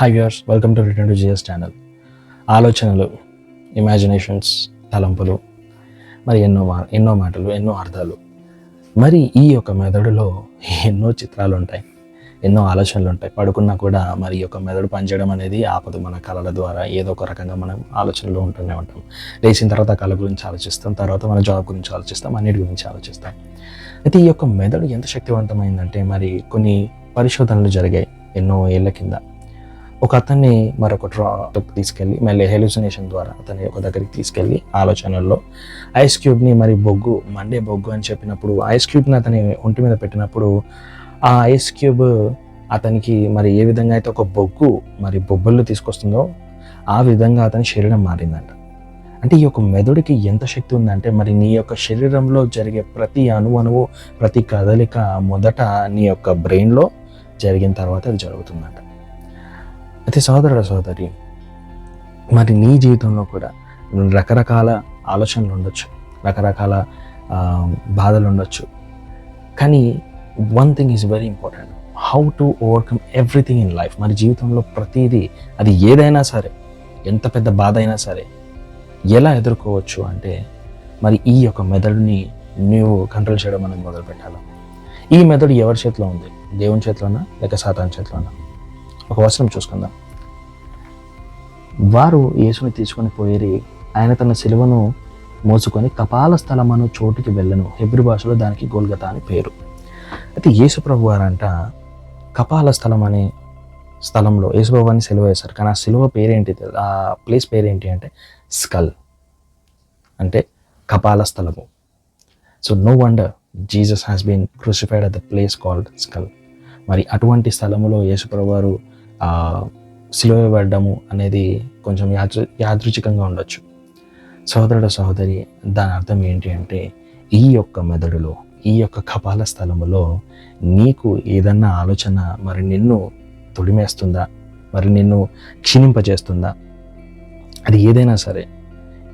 Hi viewers welcome to return to GS channel ఆలోచనలు imaginations తలంపులు మరి ఎన్నో మా ఎన్నో మాటలు ఎన్నో అర్థాలు. మరి ఈ యొక్క మెదడులో ఎన్నో చిత్రాలు ఉంటాయి ఎన్నో ఆలోచనలు ఉంటాయి. పడుకున్నా కూడా మరి ఈ యొక్క మెదడు పనిచేయడం అనేది ఆపదు మన కళల ద్వారా. ఏదో ఒక రకంగా మనం ఆలోచనలో ఉంటూనే ఉంటాం. లేచిన తర్వాత కళ గురించి ఆలోచిస్తాం తర్వాత మన జాబ్ గురించి ఆలోచిస్తాం అన్నిటి గురించి ఆలోచిస్తాం. అయితే ఈ యొక్క మెదడు ఎంత శక్తివంతమైందంటే మరి కొన్ని పరిశోధనలు జరిగాయి ఎన్నో ఏళ్ళ కింద. ఒక అతన్ని మరొక డ్రాప్ తీసుకెళ్ళి మళ్ళీ హెలుసినేషన్ ద్వారా అతని ఒక దగ్గరికి తీసుకెళ్ళి ఆలోచనల్లో ఐస్ క్యూబ్ని మరి బొగ్గు మండే బొగ్గు అని చెప్పినప్పుడు ఐస్ క్యూబ్ని అతని ఒంటి మీద పెట్టినప్పుడు ఆ ఐస్ క్యూబ్ అతనికి మరి ఏ విధంగా అయితే ఒక బొగ్గు మరి బొబ్బల్లో తీసుకొస్తుందో ఆ విధంగా అతని శరీరం మారిందంట. అంటే ఈ యొక్క మెదడుకి ఎంత శక్తి ఉందంటే మరి నీ యొక్క శరీరంలో జరిగే ప్రతి అణువు అణువు ప్రతి కదలిక మొదట నీ యొక్క బ్రెయిన్లో జరిగిన తర్వాత అది జరుగుతుందంట. అయితే సోదరుడు సోదరి మరి నీ జీవితంలో కూడా రకరకాల ఆలోచనలు ఉండొచ్చు రకరకాల బాధలు ఉండొచ్చు. కానీ one thing is very important how to overcome everything in life మరి జీవితంలో ప్రతిదీ అది ఏదైనా సరే ఎంత పెద్ద బాధ అయినా సరే ఎలా ఎదుర్కోవచ్చు అంటే మరి ఈ యొక్క మెదడుని నువ్వు కంట్రోల్ చేయడం అనేది మొదలు పెట్టాలి ఈ మెదడు ఎవరి చేతిలో ఉంది? దేవుని చేతిలోనా? లేక సాతాన్ చేతిలోనా? ఒక వచనం చూసుకుందాం. వారు యేసుని తీసుకొని పోయి ఆయన తన సిలువను మోసుకొని కపాల స్థలమను చోటుకి వెళ్ళను. హెబ్రి భాషలో దానికి గోల్గత అని పేరు. అయితే యేసు ప్రభు వారంట కపాల స్థలం అనే స్థలంలో యేసుప్రభు అని సిలువ వేశారు. కానీ ఆ సిలువ పేరేంటి? ఆ ప్లేస్ పేరేంటి అంటే స్కల్. అంటే కపాల స్థలము. So no wonder Jesus has been crucified at the place called skull. మరి అటువంటి స్థలములో యేసుప్రభు వారు సిలువ అనేది కొంచెం యాదృ యాదృచ్ఛికంగా ఉండొచ్చు. సహోదరుడు సహోదరి దాని అర్థం ఏంటి అంటే ఈ యొక్క మెదడులో ఈ యొక్క కపాల స్థలములో నీకు ఏదన్నా ఆలోచన మరి నిన్ను తొడిమేస్తుందా? మరి నిన్ను క్షీణింపజేస్తుందా? అది ఏదైనా సరే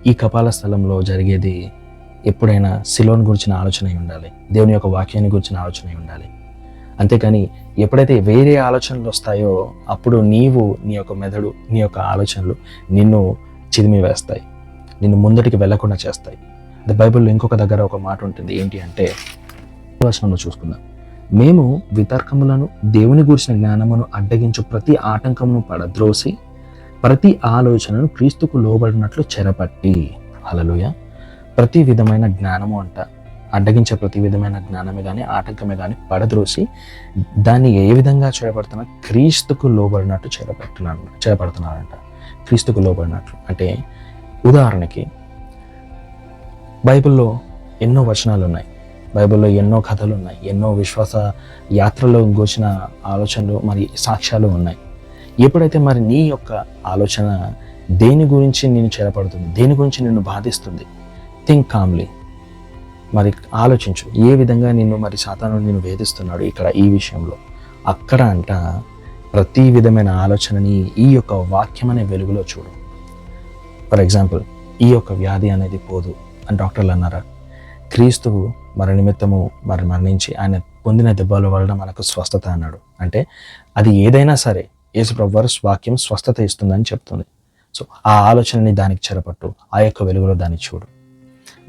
ఈ కపాల స్థలంలో జరిగేది ఎప్పుడైనా సిలోన్ గురించిన ఆలోచన ఉండాలి. దేవుని యొక్క వాక్యాన్ని గురించిన ఆలోచన ఉండాలి. అంతేకాని ఎప్పుడైతే వేరే ఆలోచనలు వస్తాయో అప్పుడు నీవు నీ యొక్క మెదడు నీ యొక్క ఆలోచనలు నిన్ను చిదిమి వేస్తాయి. నిన్ను ముందటికి వెళ్ళకుండా చేస్తాయి. అది బైబిల్లో ఇంకొక దగ్గర ఒక మాట ఉంటుంది. ఏంటి అంటే వచనంలో చూసుకుందాం. మేము వితర్కములను దేవుని గురించిన జ్ఞానమును అడ్డగించు ప్రతి ఆటంకమును పడద్రోసి ప్రతి ఆలోచనను క్రీస్తుకు లోబడినట్లు చెరపట్టి. అలలోయ ప్రతి విధమైన జ్ఞానము అంట. అడ్డగించే ప్రతి విధమైన జ్ఞానమే కానీ ఆటంకమే కానీ పడద్రోసి దాన్ని ఏ విధంగా చేపడుతున్నా క్రీస్తుకు లోబడినట్టు చేపడుతున్నాను చేపడుతున్నారంట క్రీస్తుకు లోబడినట్లు అంటే ఉదాహరణకి బైబిల్లో ఎన్నో వచనాలు ఉన్నాయి బైబిల్లో ఎన్నో కథలు ఉన్నాయి ఎన్నో విశ్వాస యాత్రలో గోచిన ఆలోచనలు మరి సాక్ష్యాలు ఉన్నాయి. ఎప్పుడైతే మరి నీ యొక్క ఆలోచన దేని గురించి నేను చేరపడుతుంది దేని గురించి నిన్ను బాధిస్తుంది థింక్ కామ్లీ మరి ఆలోచించు ఏ విధంగా నిన్ను మరి సాతాను నిన్ను వేధిస్తున్నాడు ఇక్కడ ఈ విషయంలో. అక్కడ అంట ప్రతి విధమైన ఆలోచనని ఈ యొక్క వాక్యం అనే వెలుగులో చూడు. ఫర్ ఎగ్జాంపుల్ ఈ యొక్క వ్యాధి అనేది పోదు అని డాక్టర్లు అన్నారా? క్రీస్తు మరి నిమిత్తము మరి మరణించి ఆయన పొందిన దెబ్బల వలన మనకు స్వస్థత అన్నాడు. అంటే అది ఏదైనా సరే యేసు వాక్యం స్వస్థత ఇస్తుందని చెప్తుంది. సో ఆ ఆలోచనని దానికి చెరపట్టు ఆ యొక్క వెలుగులో దాన్ని చూడు.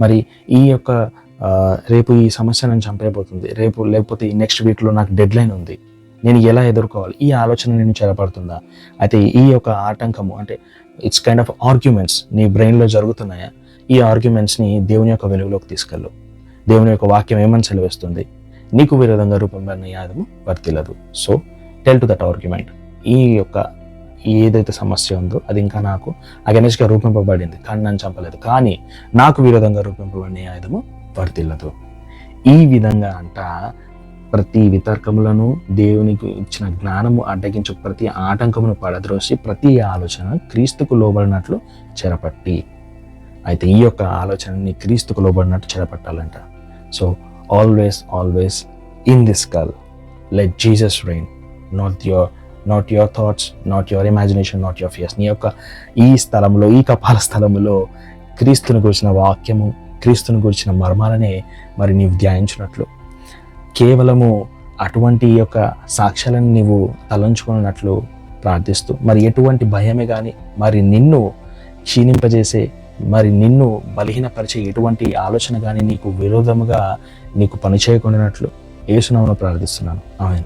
మరి ఈ యొక్క రేపు ఈ సమస్య నన్ను చంపేయబోతుంది. రేపు లేకపోతే ఈ నెక్స్ట్ వీక్లో నాకు డెడ్ లైన్ ఉంది. నేను ఎలా ఎదుర్కోవాలి? ఈ ఆలోచన నేను చేరపడుతుందా? అయితే ఈ యొక్క ఆటంకము అంటే ఇట్స్ కైండ్ ఆఫ్ ఆర్గ్యుమెంట్స్ నీ బ్రెయిన్లో జరుగుతున్నాయా? ఈ ఆర్గ్యుమెంట్స్ని దేవుని యొక్క వెలుగులోకి తీసుకెళ్ళు. దేవుని యొక్క వాక్యం ఏమని సెలవిస్తుంది? నీకు విరోధంగా రూపొందిన యాదము వర్తిల్లదు. So tell to that argument ఈ యొక్క ఏదైతే సమస్య ఉందో అది ఇంకా నాకు అగెనెస్ట్గా రూపింపబడింది. కానీ నన్ను చంపలేదు. కానీ నాకు విరోధంగా రూపింపబడిన ఆయుధము వర్తిల్లదు ఈ విధంగా అంట ప్రతి వితర్కములను దేవునికి ఇచ్చిన జ్ఞానము అడ్డగించు ప్రతి ఆటంకమును పడద్రోసి ప్రతి ఆలోచన క్రీస్తుకు లోబడినట్లు చెరపట్టి. అయితే ఈ యొక్క ఆలోచనని క్రీస్తుకు లోబడినట్టు చెరపట్టాలంట. So always always in this call let Jesus reign not your not your thoughts not your imagination not your fears నీ యొక్క ఈ స్థలంలో ఈ కపాల స్థలంలో క్రీస్తుని గురించిన వాక్యము క్రీస్తుని గురించిన మర్మాలనే మరి నీవు ధ్యానించినట్లు. కేవలము అటువంటి యొక్క సాక్ష్యాలను నీవు తలంచుకున్నట్లు ప్రార్థిస్తూ మరి ఎటువంటి భయమే కానీ మరి నిన్ను క్షీణింపజేసే మరి నిన్ను బలహీనపరిచే ఎటువంటి ఆలోచన కానీ నీకు విరోధముగా నీకు పనిచేయకుండానట్లు. ఏసునామను ప్రార్థిస్తున్నాను. ఆమె